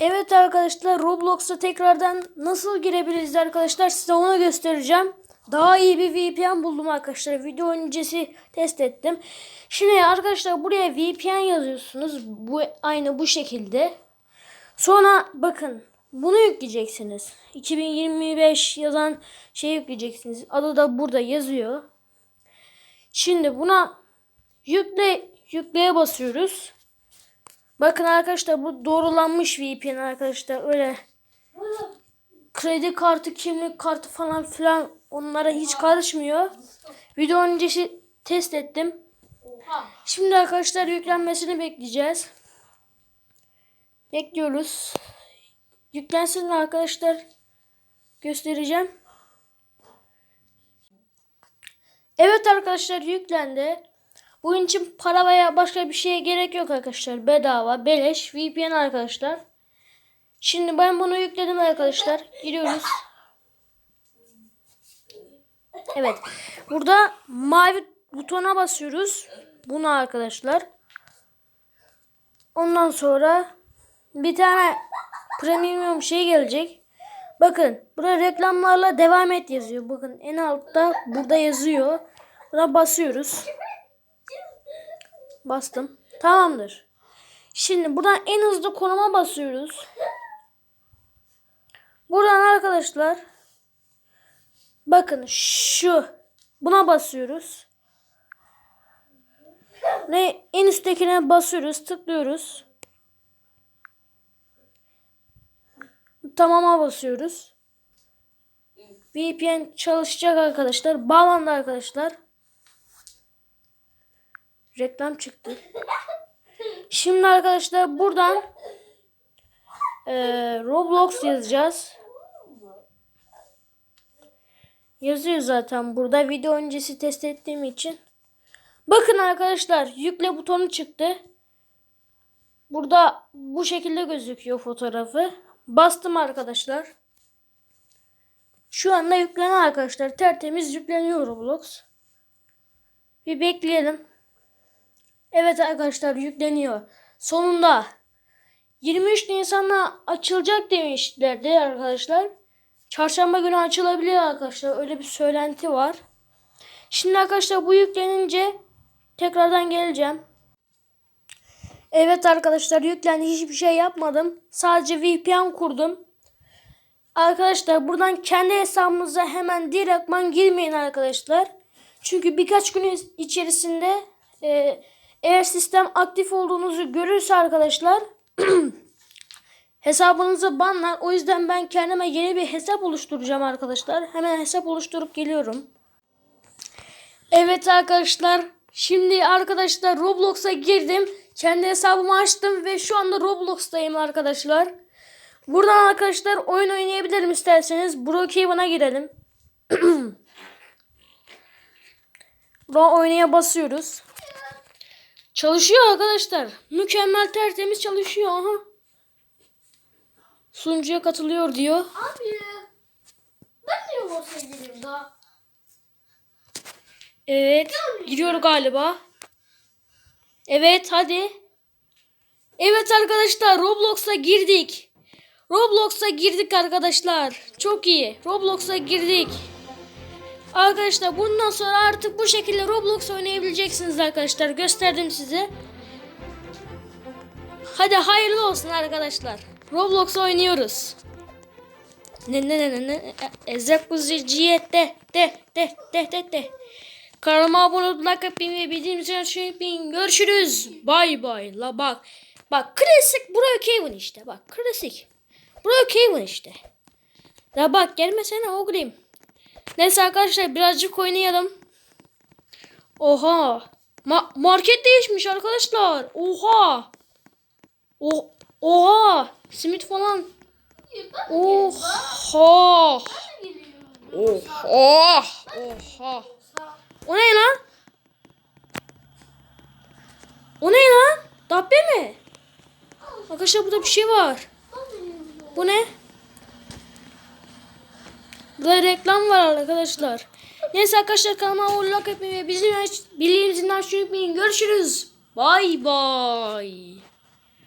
Evet arkadaşlar Roblox'a tekrardan nasıl girebiliriz arkadaşlar size onu göstereceğim. Daha iyi bir VPN buldum arkadaşlar. Video öncesi test ettim. Şimdi arkadaşlar buraya VPN yazıyorsunuz. Bu aynı bu şekilde. Sonra bakın bunu yükleyeceksiniz. 2025 yazan şey yükleyeceksiniz. Adı da burada yazıyor. Şimdi buna yükle yükleye basıyoruz. Bakın arkadaşlar bu doğrulanmış VPN arkadaşlar. Öyle kredi kartı, kimlik kartı falan filan onlara hiç karışmıyor. Video öncesi test ettim. Şimdi arkadaşlar yüklenmesini bekleyeceğiz. Bekliyoruz. Yüklensin arkadaşlar. Göstereceğim. Evet arkadaşlar yüklendi. Bunun için para veya başka bir şeye gerek yok arkadaşlar. Bedava, beleş, VPN arkadaşlar. Şimdi ben bunu yükledim arkadaşlar. Giriyoruz. Evet. Burada mavi butona basıyoruz. Bunu arkadaşlar. Ondan sonra bir tane premium şey gelecek. Bakın burada reklamlarla devam et yazıyor. Bakın en altta burada yazıyor. Buna basıyoruz. Bastım. Tamamdır. Şimdi buradan en hızlı konuma basıyoruz. Buradan arkadaşlar bakın şu buna basıyoruz. Ne en üsttekine basıyoruz, tıklıyoruz. Tamama basıyoruz. VPN çalışacak arkadaşlar. Bağlandı arkadaşlar. Reklam çıktı. Şimdi arkadaşlar buradan eee, Roblox yazacağız. Yazıyor zaten burada. Video öncesi test ettiğim için. Bakın arkadaşlar yükle butonu çıktı. Burada bu şekilde gözüküyor fotoğrafı. Bastım arkadaşlar. Şu anda yüklenen arkadaşlar. Tertemiz yükleniyor Roblox. Bir bekleyelim. Evet arkadaşlar yükleniyor. Sonunda 23 Nisan'da açılacak demişlerdi arkadaşlar. Çarşamba günü açılabilir arkadaşlar. Öyle bir söylenti var. Şimdi arkadaşlar bu yüklenince tekrardan geleceğim. Evet arkadaşlar yüklendi. Hiçbir şey yapmadım. Sadece VPN kurdum. Arkadaşlar buradan kendi hesabınıza hemen direktman girmeyin arkadaşlar. Çünkü birkaç gün içerisinde e, eğer sistem aktif olduğunuzu görürse arkadaşlar hesabınızı banlar. O yüzden ben kendime yeni bir hesap oluşturacağım arkadaşlar. Hemen hesap oluşturup geliyorum. Evet arkadaşlar. Şimdi arkadaşlar Roblox'a girdim. Kendi hesabımı açtım ve şu anda Roblox'tayım arkadaşlar. Buradan arkadaşlar oyun oynayabilirim isterseniz. Brookhaven'a girelim. Buradan oynaya basıyoruz. Çalışıyor arkadaşlar. Mükemmel tertemiz çalışıyor. Aha. Sunucuya katılıyor diyor. Abi. Ben de Roblox'a gireyim daha. Evet. Giriyor galiba. Evet hadi. Evet arkadaşlar Roblox'a girdik. Roblox'a girdik arkadaşlar. Çok iyi. Roblox'a girdik. Arkadaşlar bundan sonra artık bu şekilde Roblox oynayabileceksiniz arkadaşlar. Gösterdim size. Hadi hayırlı olsun arkadaşlar. Roblox oynuyoruz. Ne ne ne ne ne ezek kuzuciye de de de de de de. Kanalıma abone olup like yapayım ve bildiğim için yapayım. Görüşürüz. Bay bay. La bak. Bak klasik Brookhaven işte. Bak klasik. Brookhaven işte. La bak gelmesene oğlum. Neyse arkadaşlar birazcık oynayalım. Oha. Ma market değişmiş arkadaşlar. Oha. O Oha. Simit falan. Oha. Oha. Oha. O ne lan? O ne lan? Dabbe mi? Arkadaşlar burada bir şey var. Bu ne? Burada reklam var arkadaşlar. Neyse arkadaşlar kanalıma abone olmayı ve bizim bildiğimizden unutmayın. Görüşürüz. Bay bay.